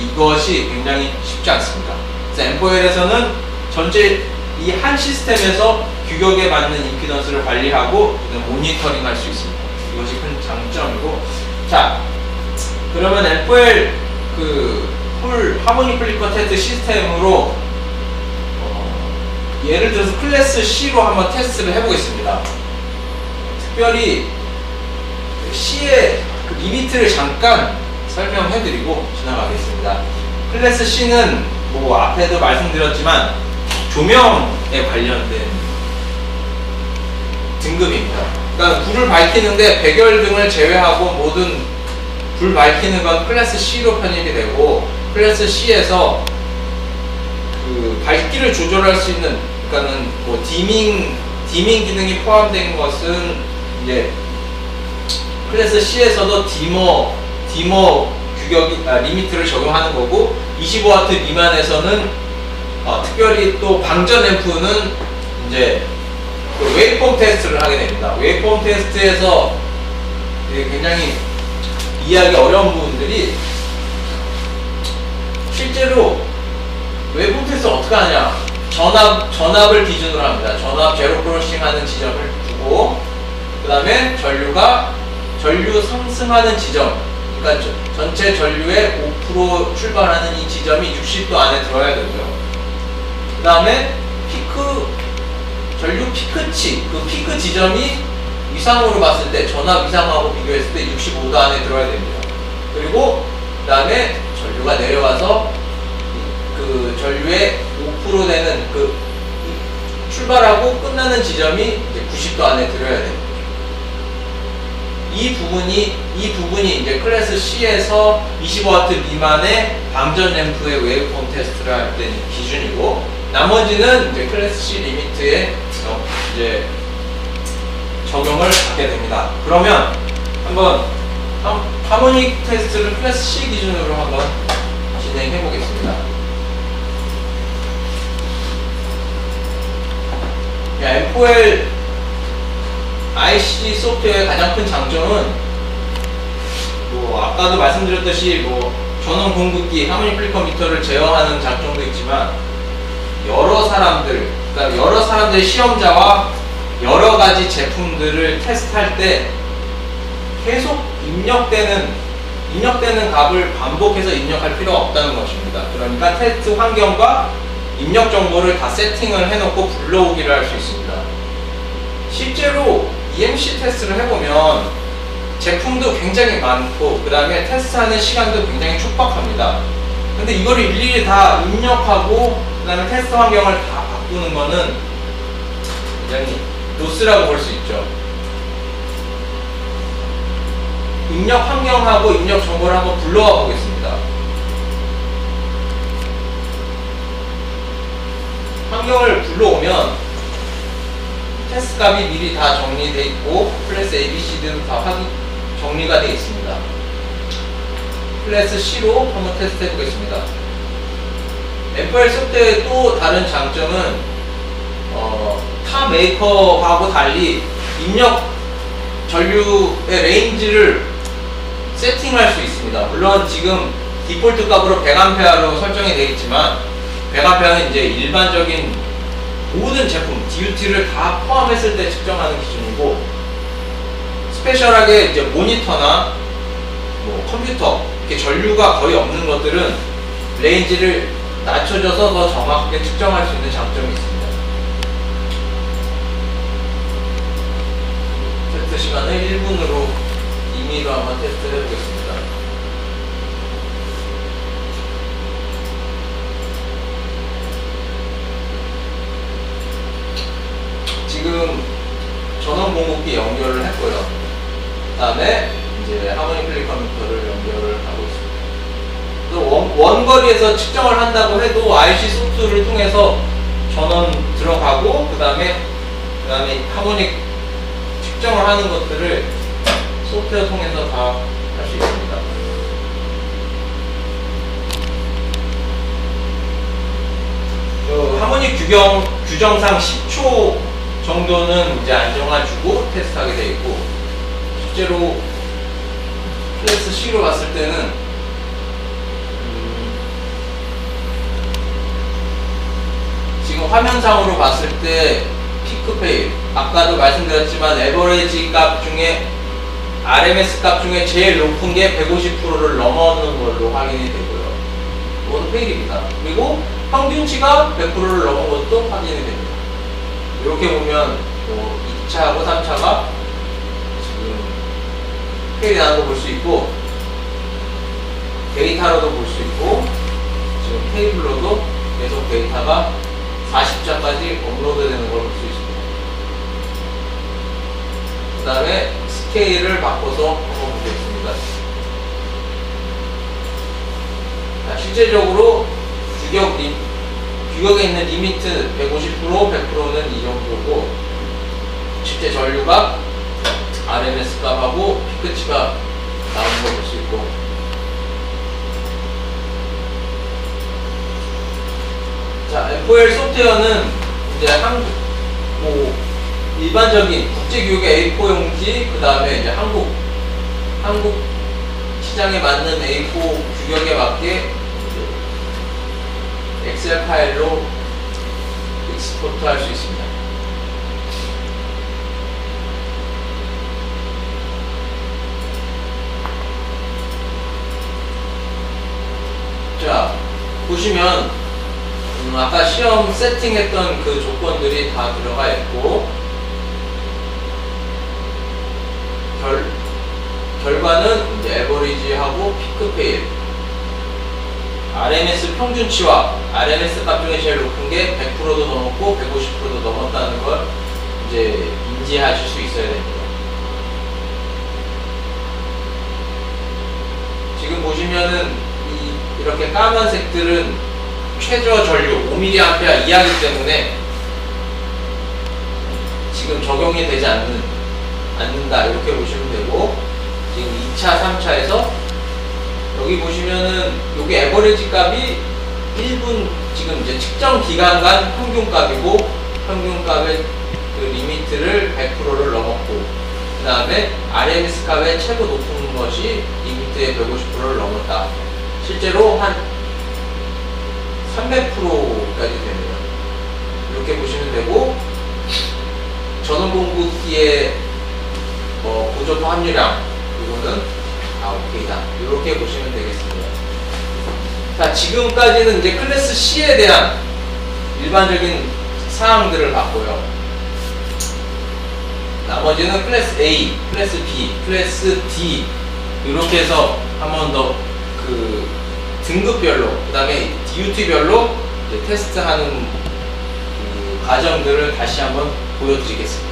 이것이 굉장히 쉽지 않습니다. 그래서 M4L에서는 전체 이 한 시스템에서 규격에 맞는 임피던스를 관리하고 모니터링 할 수 있습니다. 이것이 큰 장점이고 자 그러면 M4L 그풀 하모니 플리커 테스트 시스템으로 어, 예를 들어서 클래스 C로 한번 테스트를 해보겠습니다. 특별히 그 C의 그 리미트를 잠깐 설명해드리고 지나가겠습니다. 클래스 C는 뭐 앞에도 말씀드렸지만 조명에 관련된 등급입니다. 그러니까 불을 밝히는데 백열등을 제외하고 모든 불 밝히는 건 클래스 C로 편입이 되고 클래스 C에서 그 밝기를 조절할 수 있는 그러니까는 뭐 디밍 디밍 기능이 포함된 것은 이제 클래스 C에서도 디머 디머 규격이 아, 리미트를 적용하는 거고 25W 미만에서는 어, 특별히 또 방전 앰프는 이제 그 웨이폼 테스트를 하게 됩니다. 웨이폼 테스트에서 굉장히 이해하기 어려운 부분들이 실제로 웨이폼 테스트 어떻게 하냐? 전압 전압을 기준으로 합니다. 전압 제로 크로싱 하는 지점을 두고 그 다음에 전류가 전류 상승하는 지점 그러니까 저- 전체 전류의 5% 출발하는 이 지점이 60도 안에 들어야 되고요. 그 다음에 피크 전류 피크치 그 피크 지점이 위상으로 봤을 때 전압 위상하고 비교했을 때 65도 안에 들어야 됩니다. 그리고 그 다음에 전류가 내려가서 그 전류의 5% 되는 그 출발하고 끝나는 지점이 이제 90도 안에 들어야 됩니다. 이 부분이 이 부분이 이제 클래스 C에서 25W 미만의 방전 램프의 웨이폼 테스트를 할 때는 기준이고 나머지는 이제 클래스 C 리미트에 어, 이제 적용을 받게 됩니다. 그러면 한번 하- 하모닉 테스트를 클래스 C 기준으로 한번 진행해 보겠습니다. M4L IC 소프트웨어의 가장 큰 장점은 뭐 아까도 말씀드렸듯이 뭐 전원 공급기 하모니 플리커 미터를 제어하는 장점도 있지만 여러 사람들 그러니까 여러 사람들의 시험자와 여러 가지 제품들을 테스트할 때 계속 입력되는 입력되는 값을 반복해서 입력할 필요가 없다는 것입니다. 그러니까 테스트 환경과 입력 정보를 다 세팅을 해놓고 불러오기를 할 수 있습니다. 실제로 EMC 테스트를 해보면 제품도 굉장히 많고 그 다음에 테스트하는 시간도 굉장히 촉박합니다. 근데 이거를 일일이 다 입력하고 그 다음에 테스트 환경을 다 바꾸는 거는 굉장히 로스라고 볼 수 있죠. 입력 환경하고 입력 정보를 한번 불러와 보겠습니다. 환경을 불러오면 테스트 값이 미리 다 정리되어 있고 클래스 ABC도 다 확인 정리가 되어 있습니다. 클래스 C로 한번 테스트 해보겠습니다. M4L 소프트의 또 다른 장점은 어, 타 메이커하고 달리 입력 전류의 레인지를 세팅할 수 있습니다. 물론 지금 디폴트 값으로 100A로 설정이 되어 있지만 100A는 이제 일반적인 모든 제품 DUT를 다 포함했을 때 측정하는 기준이고 스페셜하게 이제 모니터나 뭐 컴퓨터 이렇게 전류가 거의 없는 것들은 레인지를 낮춰줘서 더 정확하게 측정할 수 있는 장점이 있습니다. 테스트 시간을 1분으로 임의로 한번 테스트 해보겠습니다. 지금 전원 공급기 연결을 했고요. 그 다음에 이제 하모니 플리 컴퓨터를 연결을 하고 있습니다. 또 원, 원거리에서 측정을 한다고 해도 IC 소프트를 통해서 전원 들어가고 그 다음에 그 다음에 하모닉 측정을 하는 것들을 소프트웨어 통해서 다 할 수 있습니다. 그 하모닉 규정 규정상 10초 정도는 이제 안정화주고 테스트하게 되어 있고 실제로 플래스 C로 봤을 때는 음, 지금 화면상으로 봤을 때 피크페일 아까도 말씀드렸지만 에버리지 값 중에 RMS 값 중에 제일 높은 게 150%를 넘어오는 걸로 확인이 되고요. 이건 페일입니다. 그리고 평균치가 100%를 넘은 것도 확인이 됩니다. 이렇게 보면 뭐 2차하고 3차가 지금 거볼수 있고 데이터로도 볼 수 있고 지금 테이블로도 계속 데이터가 40자까지 업로드 되는 걸 볼 수 있습니다. 그 다음에 스케일을 바꿔서 한번 보겠습니다. 자, 실제적으로 규격 리, 규격에 있는 리미트 150%, 100%는 이 정도고 실제 전류가 RMS 값하고 피크치가 나오는 걸 볼 수 있고. 자, FOL 소프트웨어는 이제 한국 뭐 일반적인 국제 교육의 A4 용지 그 다음에 이제 한국 한국 시장에 맞는 A4 규격에 맞게 엑셀 파일로 익스포트 할 수 있습니다. 자, 보시면 음, 아까 시험 세팅했던 그 조건들이 다 들어가 있고 결, 결과는 이제 에버리지하고 피크페일 RMS 평균치와 RMS 값 중에 제일 높은 게 100%도 넘었고 150%도 넘었다는 걸 이제 인지하실 수 있어야 됩니다. 지금 보시면은 이, 이렇게 까만색들은 최저 전류 5mA 이하기 때문에 지금 적용이 되지 않는, 않는다 이렇게 보시면 되고 지금 2차, 3차에서 여기 보시면은 여기 에버리지 값이 1분 지금 이제 측정 기간간 평균 값이고 평균 값의 그 리미트를 100%를 넘었고 그 다음에 RMS 값의 최고 높은 것이 리미트의 150%를 넘었다. 실제로 한 300%까지 됩니다. 이렇게 보시면 되고 전원 공급기의 뭐 보조토 함유량 이거는 아 오케이다 이렇게 보시면 되겠습니다. 자 지금까지는 이제 클래스 C에 대한 일반적인 사항들을 봤고요. 나머지는 클래스 A, 클래스 B, 클래스 D 이렇게 해서 한 번 더 그 등급별로 그 다음에 DUT별로 테스트하는 그 과정들을 다시 한번 보여드리겠습니다.